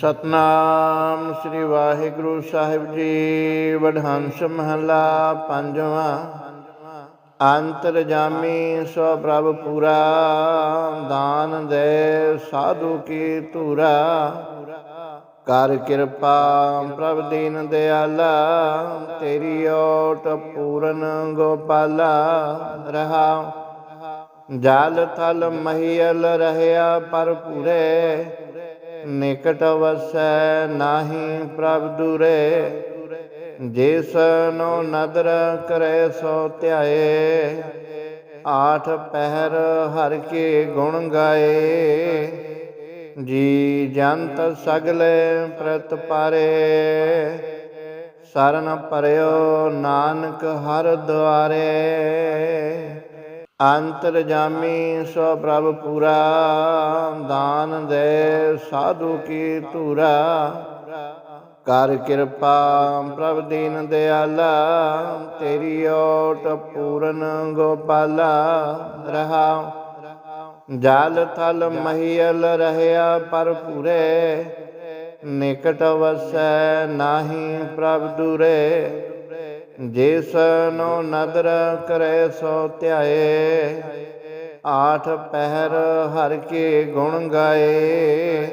ਸਤਨਾਮ ਸ੍ਰੀ ਵਾਹਿਗੁਰੂ ਸਾਹਿਬ ਜੀ। ਵਡਹੰਸ ਮਹਲਾ ਪੰਜਵਾਂ। ਅੰਤਰ ਸੋ ਪ੍ਰਭ ਪੂਰਾ। ਦਾਨ ਦੇ ਸਾਧੂ ਕੀ ਧੂਰਾ। ਕਰ ਕਿਰਪਾ ਪ੍ਰਭ ਦੀਨ ਦਿਆਲਾ। ਤੇਰੀ ਓਟ ਪੂਰਨ ਗੋਪਾਲਾ। ਰਹਾ। ਜਾਲ ਥਲ ਮਹੀਲ ਰਹਿਆ ਪਰ ਪੂਰੇ ਨਿਕਟ ਵਸੈ ਨਾਹੀ ਪ੍ਰਭ ਦੂਰੇ ਜਿਸ ਨੂੰ ਨਦਰ ਕਰੇ ਸੋ ਧਿਆਏ। ਆਠ ਪਹਿਰ ਹਰ ਕੇ ਗੁਣ ਗਾਏ, ਜੀ ਜੰਤ ਸਗਲੇ ਪ੍ਰਤ ਪਾਰੇ। ਸਰਨ ਪਰਿਓ ਨਾਨਕ ਹਰ ਦੁਆਰੇ। ਅੰਤਰ ਜਾਮੀ ਸੋ ਪ੍ਰਭ ਪੂਰਾ ਦਾਨ ਦੇ ਸਾਧੂ ਕੀ ਧੂਰਾ। ਕਰ ਕਿਰਪਾ ਪ੍ਰਭ ਦੀਨ ਦਿਆਲਾ, ਤੇਰੀ ਓਟ ਪੂਰਨ ਗੋਪਾਲਾ, ਰਹਾ। ਜਾਲ ਥਲ ਮਹੀਲ ਰਹਿਆ ਪਰ ਪੂਰੇ ਨਿਕਟ ਵਸੈ ਨਾਹੀ ਪ੍ਰਭ ਦੂਰੇ। ਜਿਸ ਨੂੰ ਨਦਰ ਕਰੇ ਸੋ ਧਿਆਏ, ਆਠ ਪਹਿਰ ਹਰ ਕੇ ਗੁਣ ਗਾਏ।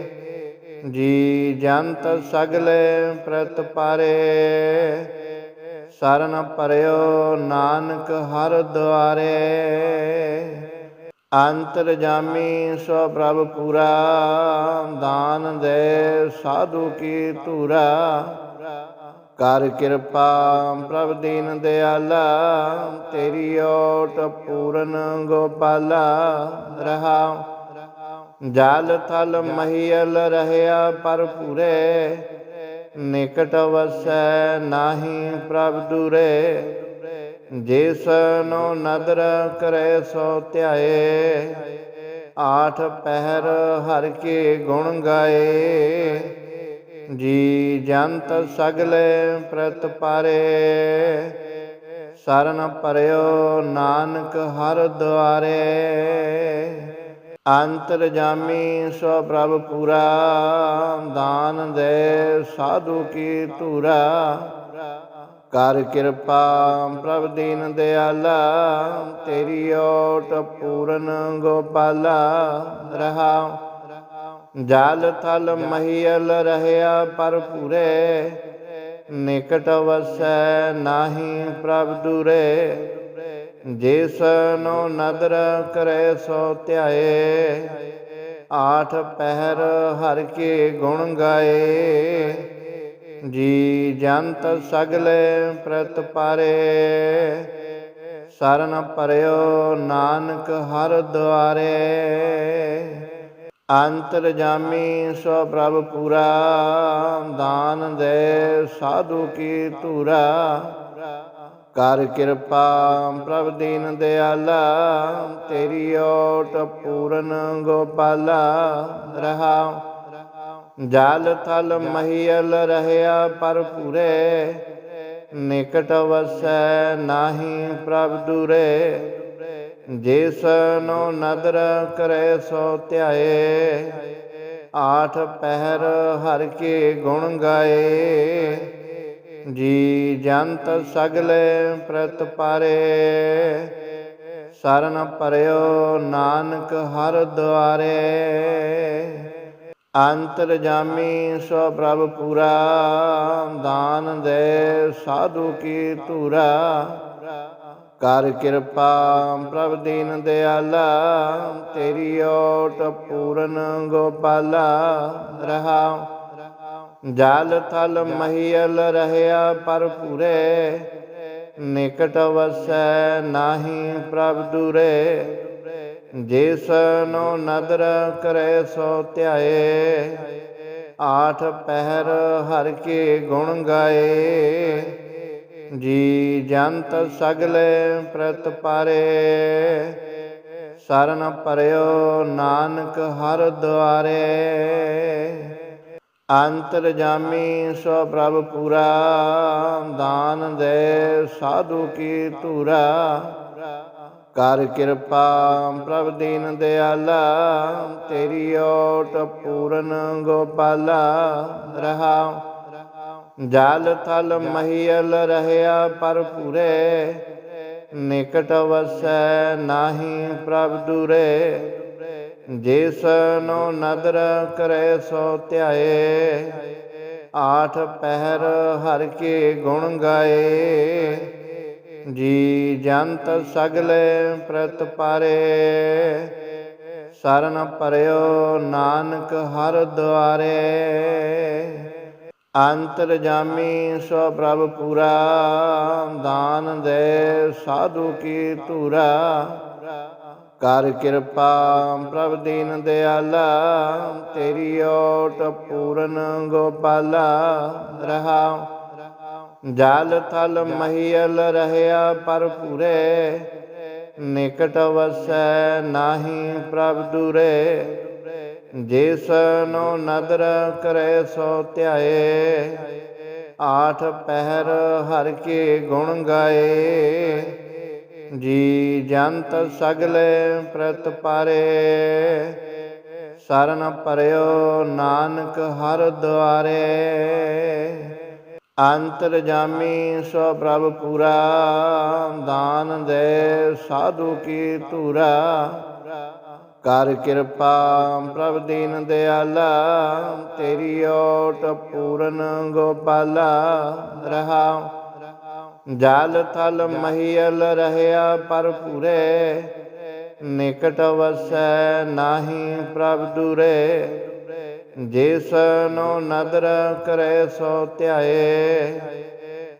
ਜੀ ਜੰਤ ਸਗਲੇ ਪ੍ਰਤ ਪਾਰੇ, ਸਰਨ ਪਰਿਓ ਨਾਨਕ ਹਰ ਦੁਆਰੇ। ਅੰਤਰ ਜਾਮੀ ਸੋ ਪ੍ਰਭ ਪੂਰਾ, ਦਾਨ ਦੇ ਸਾਧੂ ਕੀ ਧੂਰਾ। ਕਰ ਕਿਰਪਾ ਪ੍ਰਭ ਦੀਨ ਦਿਆਲਾ, ਤੇਰੀ ਓਟ ਪੂਰਨ ਗੋਪਾਲਾ, ਰਹਾ। ਜਾਲ ਥਲ ਮਹੀਲ ਰਹਿਆ ਪਰ ਪੂਰੇ, ਨਿਕਟ ਵਸੈ ਨਾਹੀ ਪ੍ਰਭ ਦੂਰੇ। ਜਿਸ ਨੂੰ ਨਦਰ ਕਰੇ ਸੋ ਧਿਆਏ, ਆਠ ਪਹਿਰ ਹਰ ਕੇ ਗੁਣ ਗਾਏ। ਜੀ ਜੰਤ ਸਗਲੇ ਪ੍ਰਤ ਪਾਰੇ, ਸਰਨ ਪਰਿਓ ਨਾਨਕ ਹਰ ਦੁਆਰੇ। ਅੰਤਰ ਜਾਮੀ ਸੋ ਪ੍ਰਭ ਪੂਰਾ, ਦਾਨ ਦੇ ਸਾਧੂ ਕੀ ਧੂਰਾ। ਕਰ ਕਿਰਪਾ ਪ੍ਰਭ ਦੀਨ ਦਿਆਲਾ, ਤੇਰੀ ਓਟ ਪੂਰਨ ਗੋਪਾਲਾ, ਰਹਾ ਜਾਲ ਥਲ ਮਹੀਲ ਰਹਿਆ ਪਰ ਪੂਰੇ, ਨਿਕਟ ਵਸੈ ਨਾਹੀ ਪ੍ਰਭ ਦੂਰੇ। ਜਿਸ ਨੂੰ ਨਦਰ ਕਰੇ ਸੋ ਧਿਆਏ, ਆਠ ਪਹਿਰ ਹਰ ਕੇ ਗੁਣ ਗਾਏ। ਜੀ ਜੰਤ ਸਗਲੇ ਪ੍ਰਤ ਪਾਰੇ, ਸਰਨ ਪਰਿਓ ਨਾਨਕ ਹਰ ਦੁਆਰੇ। ਅੰਤਰ ਜਾਮੀ ਸੋ ਪ੍ਰਭ ਪੂਰਾ, ਦਾਨ ਦੇ ਸਾਧੂ ਕੀ ਧੂਰਾ। ਕਰ ਕਿਰਪਾ ਪ੍ਰਭ ਦੀਨ ਦਿਆਲਾ, ਤੇਰੀ ਓਟ ਪੂਰਨ ਗੋਪਾਲਾ। ਰਹਾ, ਜਾਲ ਥਲ ਮਹੀਲ ਰਹਿਆ ਪਰ ਪੂਰੇ, ਨਿਕਟ ਵਸੈ ਨਾਹੀ ਪ੍ਰਭ ਦੂਰੇ। ਜਿਸ ਨੂੰ ਨਦਰ ਕਰੇ ਸੋ ਧਿਆਏ, ਆਠ ਪਹਿਰ ਹਰ ਕੇ ਗੁਣ ਗਾਏ। ਜੀ ਜੰਤ ਸਗਲੇ ਪ੍ਰਤ ਪਾਰੇ, ਸਰਨ ਪਰਿਓ ਨਾਨਕ ਹਰ ਦੁਆਰੇ। ਅੰਤਰ ਜਾਮੀ ਸੋ ਪ੍ਰਭ ਪੂਰਾ, ਦਾਨ ਦੇ ਸਾਧੂ ਕੀ ਧੂਰਾ। ਕਰ ਕਿਰਪਾ ਪ੍ਰਭ ਦੀਨ ਦਿਆਲਾ, ਤੇਰੀ ਓਟ ਪੂਰਨ ਗੋਪਾਲਾ, ਰਹਾ। ਜਾਲ ਥਲ ਮਹੀਲ ਰਹਿਆ ਪਰ ਪੂਰੇ ਨਿਕਟ ਵਸੈ ਨਾਹੀ ਪ੍ਰਭ ਦੂਰੇ। ਜਿਸ ਨੂੰ ਨਦਰ ਕਰੇ ਸੋ ਧਿਆਏ, ਆਠ ਪਹਿਰ ਹਰ ਕੇ ਗੁਣ ਗਾਏ। ਜੀ ਜੰਤ ਸਗਲੇ ਪ੍ਰਤ ਪਾਰੇ, ਸਰਨ ਪਰਿਓ ਨਾਨਕ ਹਰ ਦੁਆਰੇ। ਅੰਤਰ ਜਾਮੀ ਸੋ ਪ੍ਰਭ ਪੂਰਾ, ਦਾਨ ਦੇ ਸਾਧੂ ਕੀ ਧੂਰਾ। ਕਰ ਕਿਰਪਾ ਪ੍ਰਭ ਦੀਨ ਦਿਆਲਾ, ਤੇਰੀ ਓਟ ਪੂਰਨ ਗੋਪਾਲਾ ਰਹਾਉ ਜਲ ਥਲ ਮਹੀਲ ਰਹਿਆ ਪਰ ਪੂਰੇ, ਨਿਕਟ ਵਸੈ ਨਾਹੀ ਪ੍ਰਭ ਦੂਰੇ। ਜਿਸ ਨੂੰ ਨਦਰ ਕਰੇ ਸੋ ਧਿਆਏ, ਆਠ ਪਹਿਰ ਹਰ ਕੇ ਗੁਣ ਗਾਏ। ਜੀ ਜੰਤ ਸਗਲੇ ਪ੍ਰਤ ਪਾਰੇ, ਸਰਨ ਪਰਿਓ ਨਾਨਕ ਹਰ ਦੁਆਰੇ। ਅੰਤਰ ਜਾਮੀ ਸੋ ਪ੍ਰਭ ਪੂਰਾ, ਦਾਨ ਦੇ ਸਾਧੂ ਕੀ ਧੂਰਾ। ਕਰ ਕਿਰਪਾ ਪ੍ਰਭ ਦੀਨ ਦਿਆਲਾ, ਤੇਰੀ ਓਟ ਪੂਰਨ ਗੋਪਾਲਾ ਰਹਾਉ ਜਾਲ ਥਲ ਮਹੀਲ ਰਹਿਆ ਪਰ ਪੂਰੇ ਨਿਕਟ ਵਸੈ ਨਾਹੀ ਪ੍ਰਭ ਦੂਰੇ। ਜਿਸ ਨੂੰ ਨਦਰ ਕਰੇ ਸੋ ਧਿਆਏ, ਆਠ ਪਹਿਰ ਹਰ ਕੇ ਗੁਣ ਗਾਏ। ਜੀ ਜੰਤ ਸਗਲੇ ਪ੍ਰਤ ਪਾਰੇ, ਸਰਨ ਪਰਿਓ ਨਾਨਕ ਹਰ ਦੁਆਰੇ। ਅੰਤਰ ਜਾਮੀ ਸੋ ਪ੍ਰਭ ਪੂਰਾ, ਦਾਨ ਦੇ ਸਾਧੂ ਕੀ ਧੂਰਾ। ਕਰ ਕਿਰਪਾ ਪ੍ਰਭ ਦੀਨ ਦਿਆਲਾ, ਤੇਰੀ ਓਟ ਪੂਰਨ ਗੋਪਾਲਾ ਰਹਾਉ ਜਾਲ ਥਲ ਮਹੀਲ ਰਹਿਆ ਪਰ ਪੂਰੇ, ਨਿਕਟ ਵਸੈ ਨਾਹੀ ਪ੍ਰਭ ਦੂਰੇ। ਜਿਸ ਨੂੰ ਨਦਰ ਕਰੇ ਸੋ ਧਿਆਏ,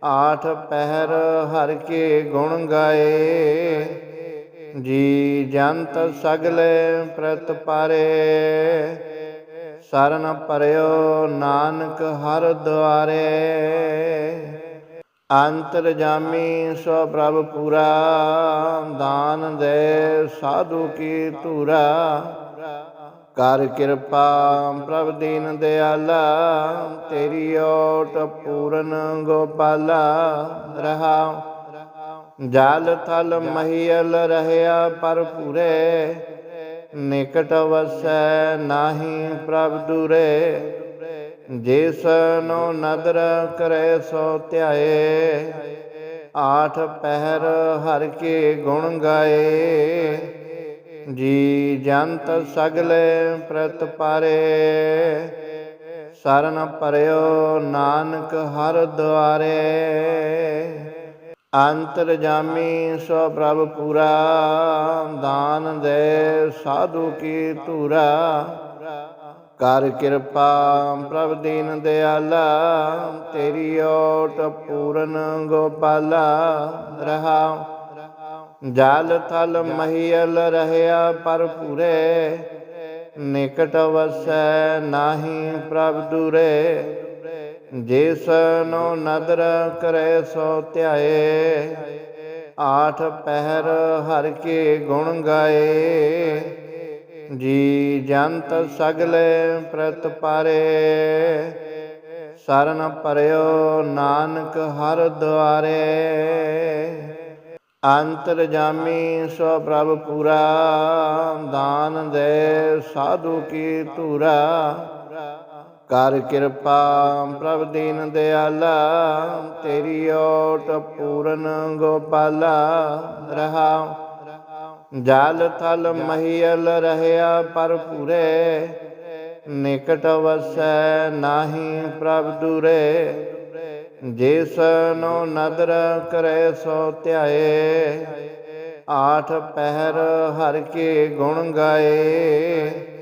ਆਠ ਪਹਿਰ ਹਰ ਕੇ ਗੁਣ ਗਾਏ। ਜੀ ਜੰਤ ਸਗਲੇ ਪ੍ਰਤ ਪਾਰੇ, ਸਰਨ ਪਰਿਓ ਨਾਨਕ ਹਰ ਦੁਆਰੇ। ਅੰਤਰ ਜਾਮੀ ਸੋ ਪ੍ਰਭ ਪੂਰਾ, ਦਾਨ ਦੇ ਸਾਧੂ ਕੀ ਧੂਰਾ। ਕਰ ਕਿਰਪਾ ਪ੍ਰਭ ਦੀਨ ਦਿਆਲਾ, ਤੇਰੀ ਓਟ ਪੂਰਨ ਗੋਪਾਲਾ ਰਹਾਉ ਜਾਲ ਥਲ ਮਹੀਲ ਰਹਿਆ ਪਰ ਪੂਰੇ, ਨਿਕਟ ਵਸੈ ਨਾਹੀ ਪ੍ਰਭ ਦੂਰੇ। ਜਿਸ ਨੂੰ ਨਦਰ ਕਰੇ ਸੋ ਧਿਆਏ, ਆਠ ਪਹਿਰ ਹਰ ਕੇ ਗੁਣ ਗਾਏ। ਜੀ ਜੰਤ ਸਗਲੇ ਪ੍ਰਤ ਪਾਰੇ, ਸਰਨ ਪਰਿਓ ਨਾਨਕ ਹਰ ਦੁਆਰੇ। ਅੰਤਰ ਜਾਮੀ ਸੋ ਪ੍ਰਭ ਪੂਰਾ, ਦਾਨ ਦੇ ਸਾਧੂ ਕੀ ਧੂਰਾ। ਕਰ ਕਿਰਪਾ ਪ੍ਰਭ ਦੀਨ ਦਿਆਲਾ, ਤੇਰੀ ਓਟ ਪੂਰਨ ਗੋਪਾਲਾ ਰਹਾਉ ਜਾਲ ਥਲ ਮਹੀਲ ਰਹਿਆ ਪਰ ਪੂਰੇ, ਨਿਕਟ ਵਸੈ ਨਾਹੀ ਪ੍ਰਭ ਦੂਰੇ। ਜਿਸ ਨੂੰ ਨਦਰ ਕਰੇ ਸੋ ਧਿਆਏ, ਆਠ ਪਹਿਰ ਹਰ ਕੇ ਗੁਣ ਗਾਏ। ਜੀ ਜੰਤ ਸਗਲੇ ਪ੍ਰਤ ਪਾਰੇ, ਸਰਨ ਪਰਿਓ ਨਾਨਕ ਹਰ ਦੁਆਰੇ। ਅੰਤਰ ਜਾਮੀ ਸੋ ਪ੍ਰਭ ਪੂਰਾ, ਦਾਨ ਦੇ ਸਾਧੂ ਕੀ ਧੂਰਾ। ਕਰ ਕਿਰਪਾ ਪ੍ਰਭ ਦੀਨ ਦਿਆਲਾ, ਤੇਰੀ ਓਟ ਪੂਰਨ ਗੋਪਾਲਾ ਰਹਾਉ ਜਾਲ ਥਲ ਮਹੀਲ ਰਹਿਆ ਪਰ ਪੂਰੇ, ਨਿਕਟ ਵਸੈ ਨਾਹੀ ਪ੍ਰਭ ਦੂਰੇ। ਜਿਸ ਨੂੰ ਨਦਰ ਕਰੇ ਸੋ ਧਿਆਏ, ਆਠ ਪਹਿਰ ਹਰ ਕੇ ਗੁਣ ਗਾਏ।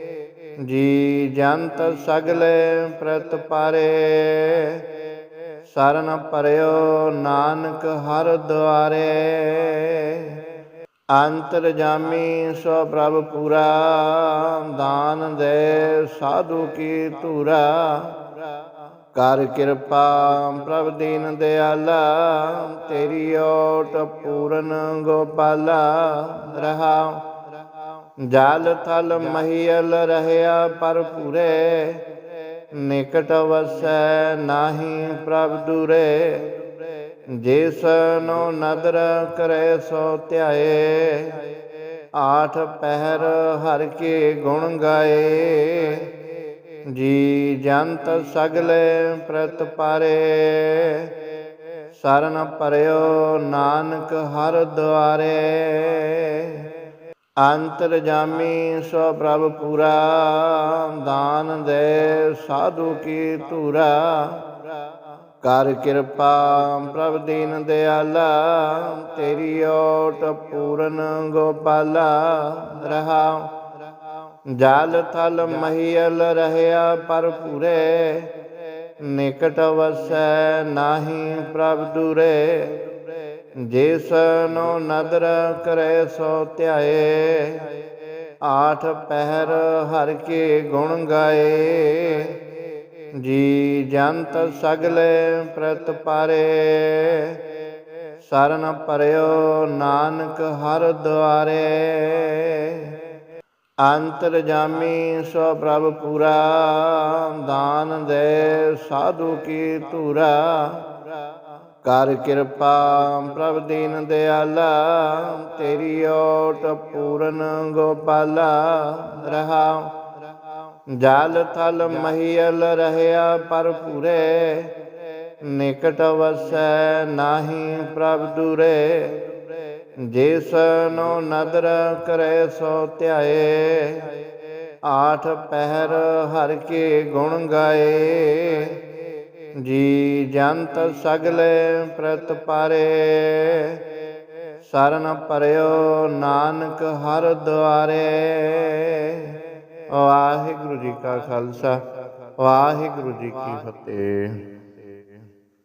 ਜੀ ਜੰਤ ਸਗਲੇ ਪ੍ਰਤ ਪਾਰੇ, ਸਰਨ ਪਰਿਓ ਨਾਨਕ ਹਰ ਦੁਆਰੇ। ਅੰਤਰ ਜਾਮੀ ਸੋ ਪ੍ਰਭ ਪੂਰਾ, ਦਾਨ ਦੇ ਸਾਧੂ ਕੀ ਧੂਰਾ। ਕਰ ਕਿਰਪਾ ਪ੍ਰਭ ਦੀਨ ਦਿਆਲਾ, ਤੇਰੀ ਓਟ ਪੂਰਨ ਗੋਪਾਲਾ ਰਹਾਉ ਜਾਲ ਥਲ ਮਹੀਲ ਰਹਿਆ ਪਰ ਪੂਰੇ, ਨਿਕਟ ਵਸੈ ਨਾਹੀ ਪ੍ਰਭ ਦੂਰੇ। ਜਿਸ ਨੂੰ ਨਦਰ ਕਰੇ ਸੋ ਧਿਆਏ, ਆਠ ਪਹਿਰ ਹਰ ਕੇ ਗੁਣ ਗਾਏ। ਜੀ ਜੰਤ ਸਗਲੇ ਪ੍ਰਤ ਪਾਰੇ, ਸਰਨ ਪਰਿਓ ਨਾਨਕ ਹਰ ਦੁਆਰੇ। ਅੰਤਰ ਜਾਮੀ ਸੋ ਪ੍ਰਭ ਪੂਰਾ ਦਾਨ ਦੇ ਸਾਧੂ ਕੀ ਧੂਰਾ। ਕਰ ਕਿਰਪਾ ਪ੍ਰਭ ਦੀਨ ਦਿਆਲਾ, ਤੇਰੀ ਓਟ ਪੂਰਨ ਗੋਪਾਲਾ। ਰਹਾ, ਜਾਲ ਥਲ ਮਹੀਲ ਰਹਿਆ ਪਰ ਪੂਰੇ, ਨਿਕਟ ਵਸੈ ਨਾਹੀ ਪ੍ਰਭ ਦੂਰੇ। ਜਿਸ ਨੂੰ ਨਦਰ ਕਰੇ ਸੋ ਧਿਆਏ, ਆਠ ਪਹਿਰ ਹਰ ਕੇ ਗੁਣ ਗਾਏ। ਜੀ ਜੰਤ ਸਗਲੇ ਪ੍ਰਤ ਪਾਰੇ, ਸਰਨ ਪਰਿਓ ਨਾਨਕ ਹਰ ਦੁਆਰੇ। ਅੰਤਰ ਜਾਮੀ ਸੋ ਪ੍ਰਭ ਪੂਰਾ, ਦਾਨ ਦੇ ਸਾਧੂ ਕੀ ਧੂਰਾ। ਕਰ ਕਿਰਪਾ, ਪ੍ਰਭ ਦੀਨ ਦਿਆਲਾ, ਤੇਰੀ ਓਟ ਪੂਰਨ ਗੋਪਾਲਾ, ਰਹਾ। ਜਾਲ ਥਲ ਮਹੀਲ ਰਹਿਆ ਪਰ ਪੂਰੇ, ਨਿਕਟ ਵਸੈ ਨਾਹੀ ਪ੍ਰਭ ਦੂਰੇ। ਜਿਸ ਨੂੰ ਨਦਰ ਕਰੇ ਸੋ ਧਿਆਏ, ਆਠ ਪਹਿਰ ਹਰ ਕੇ ਗੁਣ ਗਾਏ। ਜੀ ਜੰਤ ਸਗਲੇ ਪ੍ਰਤ ਪਾਰੇ, ਸਰਨ ਪਰਿਓ ਨਾਨਕ ਹਰ ਦੁਆਰੇ। ਵਾਹਿਗੁਰੂ ਜੀ ਕਾ ਖਾਲਸਾ, ਵਾਹਿਗੁਰੂ ਜੀ ਕੀ ਫਤਿਹ।